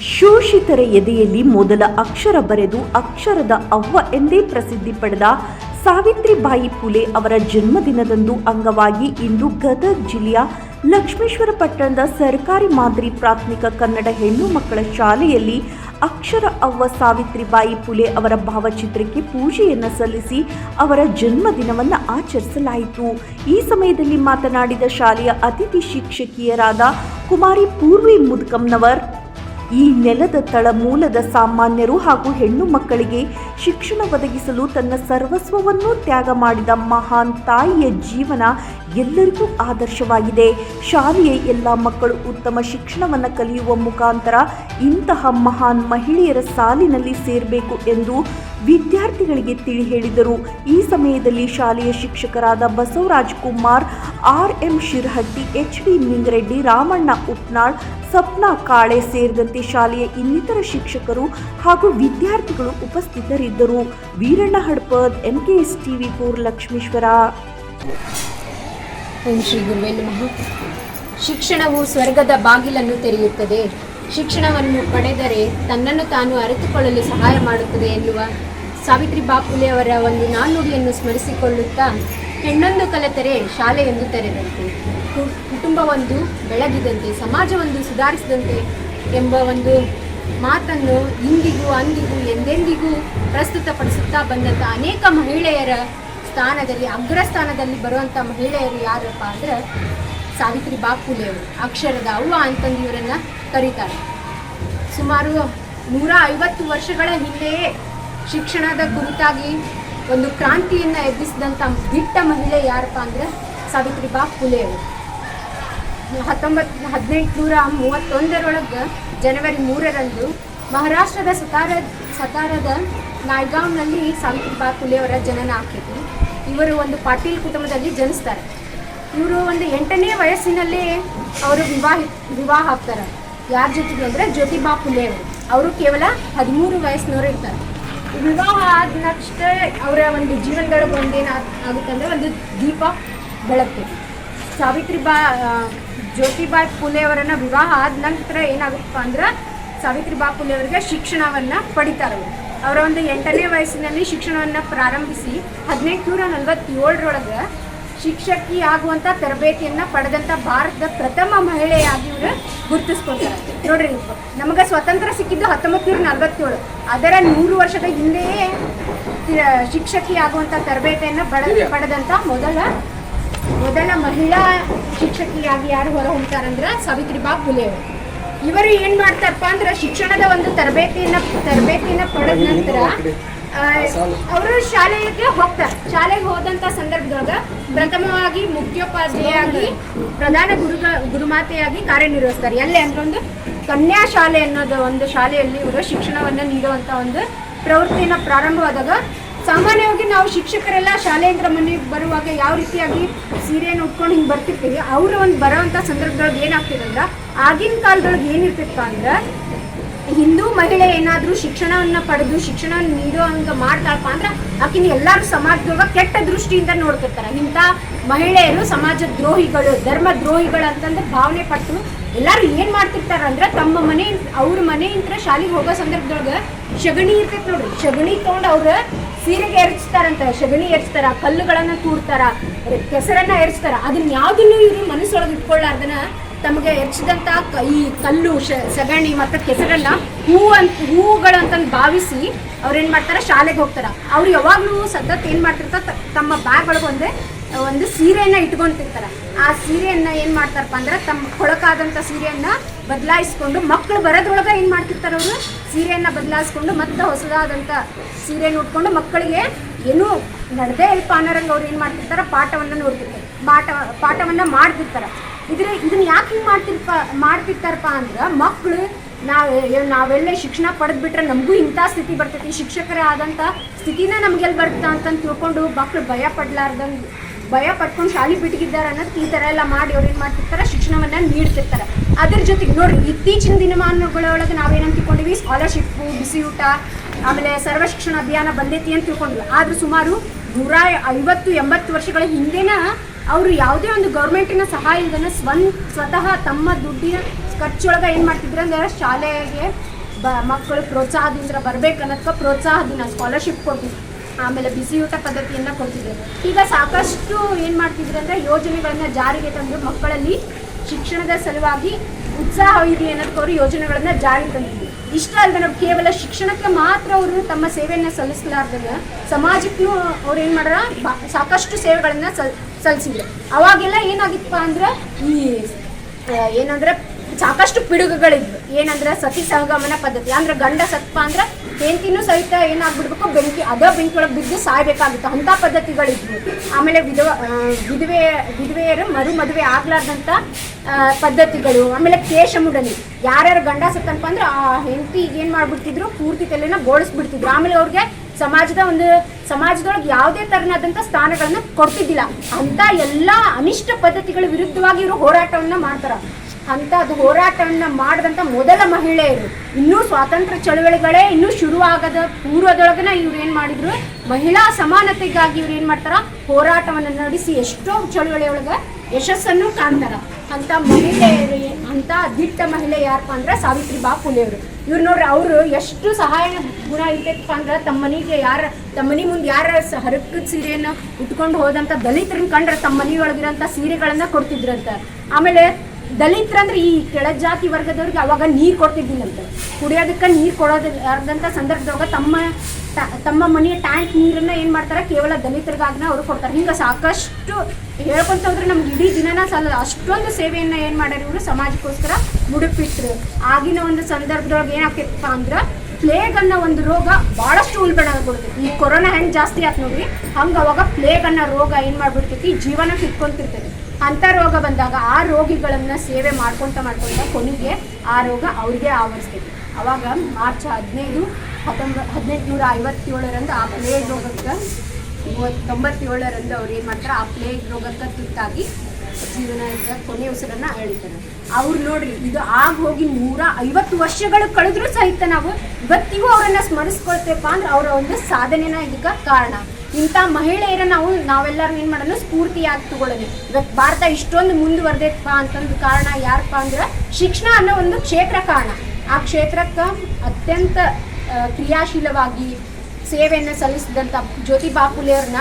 ಶೋಷಿತರ ಎದೆಯಲ್ಲಿ ಮೊದಲ ಅಕ್ಷರ ಬರೆದು ಅಕ್ಷರದ ಅವ್ವ ಎಂದೇ ಪ್ರಸಿದ್ಧಿ ಪಡೆದ ಸಾವಿತ್ರಿಬಾಯಿ ಫುಲೆ ಅವರ ಜನ್ಮದಿನದಂದು ಅಂಗವಾಗಿ ಇಂದು ಗದಗ ಜಿಲ್ಲೆಯ ಲಕ್ಷ್ಮೇಶ್ವರ ಪಟ್ಟಣದ ಸರ್ಕಾರಿ ಮಾದರಿ ಪ್ರಾಥಮಿಕ ಕನ್ನಡ ಹೆಣ್ಣು ಮಕ್ಕಳ ಶಾಲೆಯಲ್ಲಿ ಅಕ್ಷರ ಅವ್ವ ಸಾವಿತ್ರಿಬಾಯಿ ಫುಲೆ ಅವರ ಭಾವಚಿತ್ರಕ್ಕೆ ಪೂಜೆಯನ್ನು ಸಲ್ಲಿಸಿ ಅವರ ಜನ್ಮದಿನವನ್ನು ಆಚರಿಸಲಾಯಿತು. ಈ ಸಮಯದಲ್ಲಿ ಮಾತನಾಡಿದ ಶಾಲೆಯ ಅತಿಥಿ ಶಿಕ್ಷಕಿಯರಾದ ಕುಮಾರಿ ಪೂರ್ವಿ ಮುದ್ಕಮ್ನವರ್ ಈ ನೆಲದ ತಳಮೂಲದ ಸಾಮಾನ್ಯರು ಹಾಗೂ ಹೆಣ್ಣು ಮಕ್ಕಳಿಗೆ ಶಿಕ್ಷಣ ಒದಗಿಸಲು ತನ್ನ ಸರ್ವಸ್ವವನ್ನು ತ್ಯಾಗ ಮಾಡಿದ ಮಹಾನ್ ತಾಯಿಯ ಜೀವನ ಎಲ್ಲರಿಗೂ ಆದರ್ಶವಾಗಿದೆ. ಶಾಲೆಯ ಎಲ್ಲ ಮಕ್ಕಳು ಉತ್ತಮ ಶಿಕ್ಷಣವನ್ನು ಕಲಿಯುವ ಮುಖಾಂತರ ಇಂತಹ ಮಹಾನ್ ಮಹಿಳೆಯರ ಸಾಲಿನಲ್ಲಿ ಸೇರಬೇಕು ಎಂದು ವಿದ್ಯಾರ್ಥಿಗಳಿಗೆ ತಿಳಿ ಹೇಳಿದರು. ಈ ಸಮಯದಲ್ಲಿ ಶಾಲೆಯ ಶಿಕ್ಷಕರಾದ Basavaraj Kumar, R M Shirahatti, H D Ningareddy, Ramanna Upnal, Sapna Kale ಸೇರಿದಂತೆ ಶಾಲೆಯ ಇನ್ನಿತರ ಶಿಕ್ಷಕರು ಹಾಗೂ ವಿದ್ಯಾರ್ಥಿಗಳು ಉಪಸ್ಥಿತರಿದ್ದರು. Veeranna Hadpad M TV four Lakshmeshwar. ಶಿಕ್ಷಣವು ಸ್ವರ್ಗದ ಬಾಗಿಲನ್ನು ತೆರೆಯುತ್ತದೆ. ಶಿಕ್ಷಣವನ್ನು ಪಡೆದರೆ ತನ್ನನ್ನು ತಾನು ಅರಿತುಕೊಳ್ಳಲು ಸಹಾಯ ಮಾಡುತ್ತದೆ ಎನ್ನುವ ಸಾವಿತ್ರಿ ಬಾಪುಲೆ ಅವರ ಒಂದು ನಾಣ್ಣುಡಿಯನ್ನು ಸ್ಮರಿಸಿಕೊಳ್ಳುತ್ತಾ ಹೆಣ್ಣೊಂದು ಕಲಿತರೆ ಶಾಲೆಯೊಂದು ತೆರೆದಂತೆ. ಕು- ಕುಟುಂಬವೊಂದು ಬೆಳಗಿದಂತೆ, ಸಮಾಜವೊಂದು ಸುಧಾರಿಸಿದಂತೆ ಎಂಬ ಒಂದು ಮಾತನ್ನು ಇಂದಿಗೂ ಅಂದಿಗೂ ಎಂದೆಂದಿಗೂ ಪ್ರಸ್ತುತಪಡಿಸುತ್ತಾ ಬಂದಂಥ ಅನೇಕ ಮಹಿಳೆಯರ ಸ್ಥಾನದಲ್ಲಿ ಅಗ್ರಸ್ಥಾನದಲ್ಲಿ ಬರುವಂಥ ಮಹಿಳೆಯರು ಯಾರಪ್ಪ ಅಂದ್ರೆ ಸಾವಿತ್ರಿ ಬಾಪುಲೆಯವರು ಅಕ್ಷರದ ಅವ್ವ ಅಂತಂದು ಇವರನ್ನು ಕರೀತಾರೆ. ಸುಮಾರು ನೂರ ಐವತ್ತು ವರ್ಷಗಳ ಹಿಂದೆಯೇ ಶಿಕ್ಷಣದ ಕುರಿತಾಗಿ ಒಂದು ಕ್ರಾಂತಿಯನ್ನು ಎಬ್ಬಿಸಿದಂಥ ದಿಟ್ಟ ಮಹಿಳೆ ಯಾರಪ್ಪ ಅಂದ್ರೆ ಸಾವಿತ್ರಿ ಬಾಪುಲೆ ಹತ್ತೊಂಬತ್ತು ಹತ್ತೊಂಬತ್ತು ಹದಿನೆಂಟುನೂರ ಮೂವತ್ತೊಂದರೊಳಗೆ ಜನವರಿ ಮೂರರಂದು ಮಹಾರಾಷ್ಟ್ರದ ಸತಾರ, ಸತಾರದ ನಾಯ್ಗಾಂವ್ನಲ್ಲಿ ಸಾವಿತ್ರಿಬಾ ಅವರ ಜನನ ಆಗ್ತೈತಿ ಇವರು ಒಂದು ಪಾಟೀಲ್ ಕುಟುಂಬದಲ್ಲಿ ಜನಿಸ್ತಾರೆ. ಇವರು ಒಂದು ಎಂಟನೇ ವಯಸ್ಸಿನಲ್ಲೇ ಅವರು ವಿವಾಹ ವಿವಾಹ ಆಗ್ತಾರೆ. ಯಾರ ಜೊತೆಗೆ ಅಂದರೆ ಜ್ಯೋತಿಬಾ ಫುಲೆ ಅವರು. ಕೇವಲ ಹದಿಮೂರು ವಯಸ್ಸಿನವರು ಇರ್ತಾರೆ. ವಿವಾಹ ಆದ ನೆಕ್ಸ್ಟ್ ಅವರ ಒಂದು ಜೀವನದೊಳಗೆ ಒಂದೇನು ಆಗುತ್ತೆ ಅಂದರೆ ಒಂದು ದೀಪ ಬೆಳಗ್ತೈತಿ ಸಾವಿತ್ರಿಬಾ ಜ್ಯೋತಿಬಾಯಿ ಫುಲೆ ಅವರನ್ನ ವಿವಾಹ ಆದ ನಂತರ ಏನಾಗುತ್ತಪ್ಪ ಅಂದ್ರೆ ಸಾವಿತ್ರಿಬಾ ಫುಲೆ ಅವರಿಗೆ ಶಿಕ್ಷಣವನ್ನ ಪಡಿತಾರೆ ಅವರು. ಒಂದು ಎಂಟನೇ ವಯಸ್ಸಿನಲ್ಲಿ ಶಿಕ್ಷಣವನ್ನ ಪ್ರಾರಂಭಿಸಿ ಹದಿನೆಂಟುನೂರ ನಲವತ್ತೇಳರೊಳಗೆ ಶಿಕ್ಷಕಿ ಆಗುವಂತ ತರಬೇತಿಯನ್ನ ಪಡೆದಂತ ಭಾರತದ ಪ್ರಥಮ ಮಹಿಳೆಯಾಗಿ ಇವರು ಗುರುತಿಸ್ಕೊಳ್ತಾರೆ. ನೋಡ್ರಿ ನಮಗೆ ಸ್ವತಂತ್ರ ಸಿಕ್ಕಿದ್ದು ಹತ್ತೊಂಬತ್ತು ನೂರ ನಲವತ್ತೇಳು. ಅದರ ನೂರು ವರ್ಷದ ಹಿಂದೆಯೇ ಶಿಕ್ಷಕಿ ಆಗುವಂತ ತರಬೇತಿಯನ್ನ ಪಡೆದ ಪಡೆದಂತ ಮೊದಲ ಮೊದಲ ಮಹಿಳಾ ಶಿಕ್ಷಕಿಯಾಗಿ ಯಾರು ಹೊರ ಹೊಮ್ತಾರಂದ್ರೆ ಸಾವಿತ್ರಿಬಾ ಫುಲೆ ಅವರು ಇವರು ಏನ್ ಮಾಡ್ತಾರಪ್ಪ ಅಂದ್ರೆ ಶಿಕ್ಷಣದ ಒಂದು ತರಬೇತಿಯನ್ನ ತರಬೇತಿಯನ್ನ ಪಡೆದ ನಂತರ ಅವರು ಶಾಲೆಗೆ ಹೋಗ್ತಾರೆ. ಶಾಲೆಗೆ ಹೋದಂತ ಸಂದರ್ಭದೊಳಗ ಪ್ರಥಮವಾಗಿ ಮುಖ್ಯೋಪಾಧ್ಯಾಯಾಗಿ ಪ್ರಧಾನ ಗುರುಗ ಗುರುಮಾತೆಯಾಗಿ ಕಾರ್ಯನಿರ್ವಹಿಸ್ತಾರೆ. ಎಲ್ಲಿ ಅಂದ್ರೆ ಒಂದು ಕನ್ಯಾ ಶಾಲೆ ಅನ್ನೋದು ಒಂದು ಶಾಲೆಯಲ್ಲಿ ಇವರು ಶಿಕ್ಷಣವನ್ನ ನೀಡುವಂತ ಒಂದು ಪ್ರವೃತ್ತಿಯನ್ನ ಪ್ರಾರಂಭವಾದಾಗ ಸಾಮಾನ್ಯವಾಗಿ ನಾವು ಶಿಕ್ಷಕರೆಲ್ಲ ಶಾಲೆಯಿಂದ ಮನೆಗೆ ಬರುವಾಗ ಯಾವ ರೀತಿಯಾಗಿ ಸೀರೆಯನ್ನು ಉಟ್ಕೊಂಡು ಹಿಂಗೆ ಬರ್ತಿರ್ತೀವಿ, ಅವರು ಒಂದು ಬರೋವಂಥ ಸಂದರ್ಭದೊಳಗೆ ಏನಾಗ್ತಿದೆ ಅಂದ್ರೆ, ಆಗಿನ ಕಾಲದೊಳಗೆ ಏನಿರ್ತಿತ್ತು ಅಂದ್ರೆ, ಹಿಂದೂ ಮಹಿಳೆ ಏನಾದರೂ ಶಿಕ್ಷಣವನ್ನ ಪಡೆದು, ಶಿಕ್ಷಣವನ್ನು ನೀಡೋ ಹಂಗೆ ಮಾಡ್ತಾಳಪ್ಪ ಅಂದ್ರೆ, ಆಕಿನ ಎಲ್ಲರೂ ಸಮಾಜದೊಳಗೆ ಕೆಟ್ಟ ದೃಷ್ಟಿಯಿಂದ ನೋಡ್ತಿರ್ತಾರೆ. ಇಂಥ ಮಹಿಳೆಯರು ಸಮಾಜ ದ್ರೋಹಿಗಳು ಧರ್ಮ ದ್ರೋಹಿಗಳು ಅಂತಂದ್ರೆ ಭಾವನೆ ಪಟ್ಟು ಎಲ್ಲರೂ ಏನು ಮಾಡ್ತಿರ್ತಾರೆ ಅಂದ್ರೆ, ತಮ್ಮ ಮನೆ, ಅವ್ರ ಮನೆಯಿಂದ ಶಾಲೆಗೆ ಹೋಗೋ ಸಂದರ್ಭದೊಳಗೆ ಶಗಣಿ ಇರ್ತೈತೆ ನೋಡ್ರಿ. ಶಗಣಿ ತೊಗೊಂಡು ಅವ್ರ ಸೀರೆಗೆ ಎರಚ್ತಾರಂತ ಶಗಣಿ ಎರಚ್ತಾರ, ಕಲ್ಲುಗಳನ್ನ ತೂರ್ತಾರ, ಕೆಸರನ್ನ ಎರಚ್ತಾರ, ಅದನ್ನ ಯಾವ್ದನ್ನು ಇವರು ಮನಸ್ಸೊಳಗೆ ಇಟ್ಕೊಳ್ಳಾರ್ದನ ತಮಗೆ ಎರಚಿದಂತ ಈ ಕಲ್ಲು ಸಗಣಿ ಮತ್ತು ಕೆಸರನ್ನ ಹೂ ಅಂತ ಹೂಗಳು ಅಂತಂದು ಭಾವಿಸಿ ಅವ್ರು ಏನ್ ಮಾಡ್ತಾರ, ಶಾಲೆಗೆ ಹೋಗ್ತಾರ. ಅವ್ರು ಯಾವಾಗ್ಲೂ ಸತತ್ ಏನ್ ಮಾಡ್ತಿರ್ತಾರ ತಮ್ಮ ಬ್ಯಾಗ್ ಒಳಗೆ ಒಂದೇ ಒಂದು ಸೀರೆಯನ್ನ ಇಟ್ಕೊಂತಿರ್ತಾರ. ಆ ಸೀರೆಯನ್ನ ಏನ್ ಮಾಡ್ತಾರಪ್ಪ ಅಂದ್ರೆ ತಮ್ಮ ಕೊಳಕಾದಂತ ಸೀರೆಯನ್ನ ಬದಲಾಯಿಸ್ಕೊಂಡು ಮಕ್ಕಳು ಬರೋದ್ರೊಳಗೆ ಏನ್ ಮಾಡ್ತಿರ್ತಾರ ಅವರು? ಸೀರೆಯನ್ನ ಬದಲಾಯಿಸ್ಕೊಂಡು ಮತ್ತೆ ಹೊಸದಾದಂತ ಸೀರೆಯನ್ನು ಉಟ್ಕೊಂಡು ಮಕ್ಕಳಿಗೆ ಏನೂ ನಡೆದೇ ಇಲ್ಪ ಅನ್ನೋರಂಗ ಅವ್ರು ಏನ್ ಮಾಡ್ತಿರ್ತಾರ? ಪಾಠವನ್ನ ನೋಡ್ತಿರ್ತಾರೆ. ಪಾಠ, ಪಾಠವನ್ನ ಮಾಡ್ತಿರ್ತಾರ. ಇದ್ರ ಇದನ್ನ ಯಾಕೆ ಹಿಂಗೆ ಮಾಡ್ತಿರ್ಪ, ಮಾಡ್ತಿರ್ತಾರಪ್ಪ ಅಂದ್ರೆ ಮಕ್ಕಳು ನಾವು, ನಾವೆಲ್ಲ ಶಿಕ್ಷಣ ಪಡೆದ್ಬಿಟ್ರೆ ನಮಗೂ ಇಂಥ ಸ್ಥಿತಿ ಬರ್ತೈತಿ. ಶಿಕ್ಷಕರೇ ಆದಂಥ ಸ್ಥಿತಿನ ನಮ್ಗೆಲ್ಲಿ ಬರ್ತಾ ಅಂತಂದು ತಿಳ್ಕೊಂಡು ಮಕ್ಕಳು ಭಯ ಪಡ್ಲಾರ್ದಂಗೆ ಭಯ ಪಟ್ಕೊಂಡು ಶಾಲೆ ಬಿಟ್ಟಿದ್ದಾರೆ ಅನ್ನೋದು ಈ ಥರ ಎಲ್ಲ ಮಾಡಿ ಅವ್ರು ಏನು ಮಾಡ್ತಿರ್ತಾರೆ, ಶಿಕ್ಷಣವನ್ನ ನೀಡ್ತಿರ್ತಾರೆ. ಅದ್ರ ಜೊತೆಗೆ ನೋಡ್ರಿ, ಇತ್ತೀಚಿನ ದಿನಮಾನಗಳೊಳಗೆ ನಾವೇನಂತ ತಿಳ್ಕೊಂಡಿವಿ ಸ್ಕಾಲರ್ಶಿಪ್ಪು ಬಿಸಿ ಊಟ, ಆಮೇಲೆ ಸರ್ವ ಶಿಕ್ಷಣ ಅಭಿಯಾನ ಬಂದೈತಿ ಅಂತ ತಿಳ್ಕೊಂಡ್ವಿ. ಆದ್ರೆ ಸುಮಾರು ನೂರ ಐವತ್ತು, ಎಂಬತ್ತು ವರ್ಷಗಳ ಹಿಂದೆನ ಅವರು ಯಾವುದೇ ಒಂದು ಗೌರ್ಮೆಂಟಿನ ಸಹಾಯ ಇಲ್ದನ ಸ್ವನ್, ಸ್ವತಃ ತಮ್ಮ ದುಡ್ಡಿನ ಖರ್ಚೊಳಗೆ ಏನು ಮಾಡ್ತಿದ್ರು ಅಂದ್ರೆ ಶಾಲೆಗೆ ಬ ಮಕ್ಕಳು ಪ್ರೋತ್ಸಾಹದಿಂದ ಬರ್ಬೇಕನ್ನೋದಕ್ಕೆ ಪ್ರೋತ್ಸಾಹ ದಿನ ಸ್ಕಾಲರ್ಶಿಪ್ ಕೊಡ್ತಿದ್ರು ಆಮೇಲೆ ಬಿಸಿಯೂಟ ಪದ್ಧತಿಯನ್ನು ಕೊಡ್ತಿದ್ರು ಈಗ ಸಾಕಷ್ಟು ಏನು ಮಾಡ್ತಿದ್ರು ಅಂದ್ರೆ ಯೋಜನೆಗಳನ್ನ ಜಾರಿಗೆ ತಂದು ಮಕ್ಕಳಲ್ಲಿ ಶಿಕ್ಷಣದ ಸಲುವಾಗಿ ಉತ್ಸಾಹ ಇದೆ ಅನ್ನೋದಕ್ಕೆ ಅವರು ಯೋಜನೆಗಳನ್ನ ಜಾರಿಗೆ ತಂದಿದ್ರು ಇಷ್ಟ ಅಲ್ಲದೆ ನಾವು ಕೇವಲ ಶಿಕ್ಷಣಕ್ಕೆ ಮಾತ್ರ ಅವರು ತಮ್ಮ ಸೇವೆಯನ್ನು ಸಲ್ಲಿಸಲಾರ್ದಾಗ ಸಮಾಜಕ್ಕೂ ಅವ್ರು ಏನು ಮಾಡ್ಯಾರ ಸಾಕಷ್ಟು ಸೇವೆಗಳನ್ನ ಸಲ್ ಸಲ್ಲಿಸಿದ್ರು ಅವಾಗೆಲ್ಲ ಏನಾಗಿತ್ತಪ್ಪ ಅಂದ್ರೆ ಈ ಏನಂದ್ರೆ ಸಾಕಷ್ಟು ಪಿಡುಗುಗಳಿದ್ವು. ಏನಂದ್ರೆ ಸತಿ ಸಹಗಮನ ಪದ್ಧತಿ. ಅಂದ್ರೆ ಗಂಡ ಸತ್ಪ ಅಂದ್ರೆ ಹೆಂಡತಿನೂ ಸಹಿತ ಏನಾಗ್ಬಿಡ್ಬೇಕು, ಬೆಂಕಿ, ಅದ ಬೆಂಕಿ ಒಳಗೆ ಬಿದ್ದು ಸಾಯ್ಬೇಕಾಗಿತ್ತು. ಅಂಥ ಪದ್ಧತಿಗಳಿದ್ವು. ಆಮೇಲೆ ವಿಧವ ವಿಧವೆ, ವಿಧವೆಯರು ಮರು ಮದುವೆ ಆಗ್ಲಾರ್ದಂಥ ಪದ್ಧತಿಗಳು. ಆಮೇಲೆ ಕೇಶ ಮುಡಲಿ. ಯಾರ್ಯಾರು ಗಂಡ ಸತ್ತನಪ್ಪ ಅಂದ್ರೆ ಆ ಹೆಂಡತಿ ಏನು ಮಾಡ್ಬಿಡ್ತಿದ್ರು, ಪೂರ್ತಿ ತಲೆನ ಗೋಳಿಸ್ಬಿಡ್ತಿದ್ರು ಆಮೇಲೆ ಅವ್ರಿಗೆ ಸಮಾಜದ ಒಂದು, ಸಮಾಜದೊಳಗೆ ಯಾವುದೇ ತರನಾದಂಥ ಸ್ಥಾನಗಳನ್ನ ಕೊಡ್ತಿದ್ದಿಲ್ಲ. ಅಂತ ಎಲ್ಲ ಅನಿಷ್ಟ ಪದ್ಧತಿಗಳ ವಿರುದ್ಧವಾಗಿ ಇವರು ಹೋರಾಟವನ್ನ ಮಾಡ್ತಾರ. ಅಂತ ಹೋರಾಟವನ್ನು ಮಾಡಿದಂಥ ಮೊದಲ ಮಹಿಳೆಯರು ಇನ್ನೂ ಸ್ವಾತಂತ್ರ್ಯ ಚಳವಳಿಗಳೇ ಇನ್ನೂ ಶುರುವಾಗದ ಪೂರ್ವದೊಳಗನ ಇವ್ರು ಏನು ಮಾಡಿದ್ರು? ಮಹಿಳಾ ಸಮಾನತೆಗಾಗಿ ಇವ್ರು ಏನು ಮಾಡ್ತಾರ? ಹೋರಾಟವನ್ನು ನಡೆಸಿ ಎಷ್ಟೋ ಚಳವಳಿಯೊಳಗೆ ಯಶಸ್ಸನ್ನು ಕಾಣ್ತಾರ. ಅಂತ ಮಹಿಳೆಯರು ಅಂತ ದಿಟ್ಟ ಮಹಿಳೆ ಯಾರಪ್ಪ ಅಂದ್ರೆ ಸಾವಿತ್ರಿ ಬಾ ಫುಲೆಯವರು ಇವ್ರು ನೋಡ್ರಿ ಅವರು ಎಷ್ಟು ಸಹಾಯ ಗುಣ ಇರ್ತೈತಪ್ಪ ಅಂದ್ರೆ ತಮ್ಮ ಮನೆಗೆ ಯಾರ ತಮ್ಮ ಮನೆ ಮುಂದೆ ಯಾರ ಹರಕದ ಸೀರೆಯನ್ನು ಉಟ್ಕೊಂಡು ಹೋದಂಥ ದಲಿತರನ್ನ ಕಂಡ್ರೆ ತಮ್ಮ ಮನೆಯೊಳಗಿರೋಂಥ ಸೀರೆಗಳನ್ನು ಕೊಡ್ತಿದ್ರಂತ. ಆಮೇಲೆ ದಲಿತರಂದ್ರೆ ಈ ಕೆಳ ಜಾತಿ ವರ್ಗದವ್ರಿಗೆ ಅವಾಗ ನೀರು ಕೊಡ್ತಿದ್ದಿಲ್ಲಂತೆ ಕುಡಿಯೋದಕ್ಕೆ ನೀರು ಕೊಡೋದಂತ ಸಂದರ್ಭದಾಗ ತಮ್ಮ ತಮ್ಮ ಮನೆಯ ಟ್ಯಾಂಕ್ ನೀರನ್ನ ಏನು ಮಾಡ್ತಾರೆ? ಕೇವಲ ದಲಿತರಿಗಾಗ್ನ ಅವರು ಕೊಡ್ತಾರೆ. ಹಿಂಗೆ ಸಾಕಷ್ಟು ಹೇಳ್ಕೊಂತ ಹೋದ್ರೆ ನಮ್ಗೆ ಇಡೀ ದಿನನ ಸಲ ಅಷ್ಟೊಂದು ಸೇವೆಯನ್ನ ಏನು ಮಾಡ್ಯಾರ ಇವರು? ಸಮಾಜಕ್ಕೋಸ್ಕರ ಮುಡುಪಿಟ್ರು. ಆಗಿನ ಒಂದು ಸಂದರ್ಭದೊಳಗೆ ಏನಾಗ್ತಿತ್ತಪ್ಪ ಅಂದ್ರೆ ಪ್ಲೇಗ್ ಅನ್ನೋ ಒಂದು ರೋಗ ಭಾಳಷ್ಟು ಉಲ್ಬಣಗೊಳ್ತೈತಿ ಈ ಕೊರೋನಾ ಹೆಂಗೆ ಜಾಸ್ತಿ ಆಯ್ತು ನೋಡ್ರಿ. ಹಂಗೆ ಅವಾಗ ಪ್ಲೇಗ್ ಅನ್ನೋ ರೋಗ ಏನು ಮಾಡ್ಬಿಡ್ತೈತಿ? ಜೀವನ ಕಿತ್ಕೊಂತಿರ್ತೈತಿ. ಅಂಥ ರೋಗ ಬಂದಾಗ ಆ ರೋಗಿಗಳನ್ನು ಸೇವೆ ಮಾಡ್ಕೊಂತ ಮಾಡ್ಕೊಂತ ಕೊನೆಗೆ ಆ ರೋಗ ಅವ್ರಿಗೆ ಆವರಿಸ್ತೈತಿ. ಅವಾಗ ಮಾರ್ಚ್ ಹದಿನೈದು ಹತ್ತೊಂಬತ್ತು ಹದಿನೆಂಟುನೂರ ಐವತ್ತೇಳರಂದು ಆ ಪ್ಲೇಗ್ ರೋಗಕ್ಕೆ ತೊಂಬತ್ತೇಳರಂದು ಅವ್ರು ಏನು ಮಾಡ್ತಾರೆ? ಆ ಪ್ಲೇಗ್ ರೋಗಕ್ಕೆ ತುತ್ತಾಗಿ ಜೀವನದ ಕೊನೆ ಉಸಿರನ್ನ ಅಳಿತಾರೆ ಅವ್ರು ನೋಡ್ರಿ, ಇದು ಆಗ ಹೋಗಿ ನೂರ ಐವತ್ತು ವರ್ಷಗಳು ಕಳೆದ್ರೂ ಸಹಿತ ನಾವು ಇವತ್ತಿಗೂ ಅವರನ್ನ ಸ್ಮರಿಸ್ಕೊಳ್ತೇವಪ್ಪ ಅಂದ್ರೆ ಅವರ ಒಂದು ಸಾಧನೆನ ಇದಕ್ಕೆ ಕಾರಣ. ಇಂಥ ಮಹಿಳೆಯರ ನಾವು, ನಾವೆಲ್ಲರೂ ಏನು ಮಾಡೋಣ ಸ್ಫೂರ್ತಿಯಾಗಿ ತಗೊಳ್ಳೋದು. ಇವತ್ತು ಭಾರತ ಇಷ್ಟೊಂದು ಮುಂದುವರೆದೈತಪ್ಪ ಅಂತಂದು ಕಾರಣ ಯಾರಪ್ಪ ಅಂದ್ರೆ ಶಿಕ್ಷಣ ಅನ್ನೋ ಒಂದು ಕ್ಷೇತ್ರ ಕಾರಣ. ಆ ಕ್ಷೇತ್ರಕ್ಕೆ ಅತ್ಯಂತ ಕ್ರಿಯಾಶೀಲವಾಗಿ ಸೇವೆಯನ್ನು ಸಲ್ಲಿಸಿದಂಥ ಜ್ಯೋತಿಬಾ ಫುಲೆಯವ್ರನ್ನ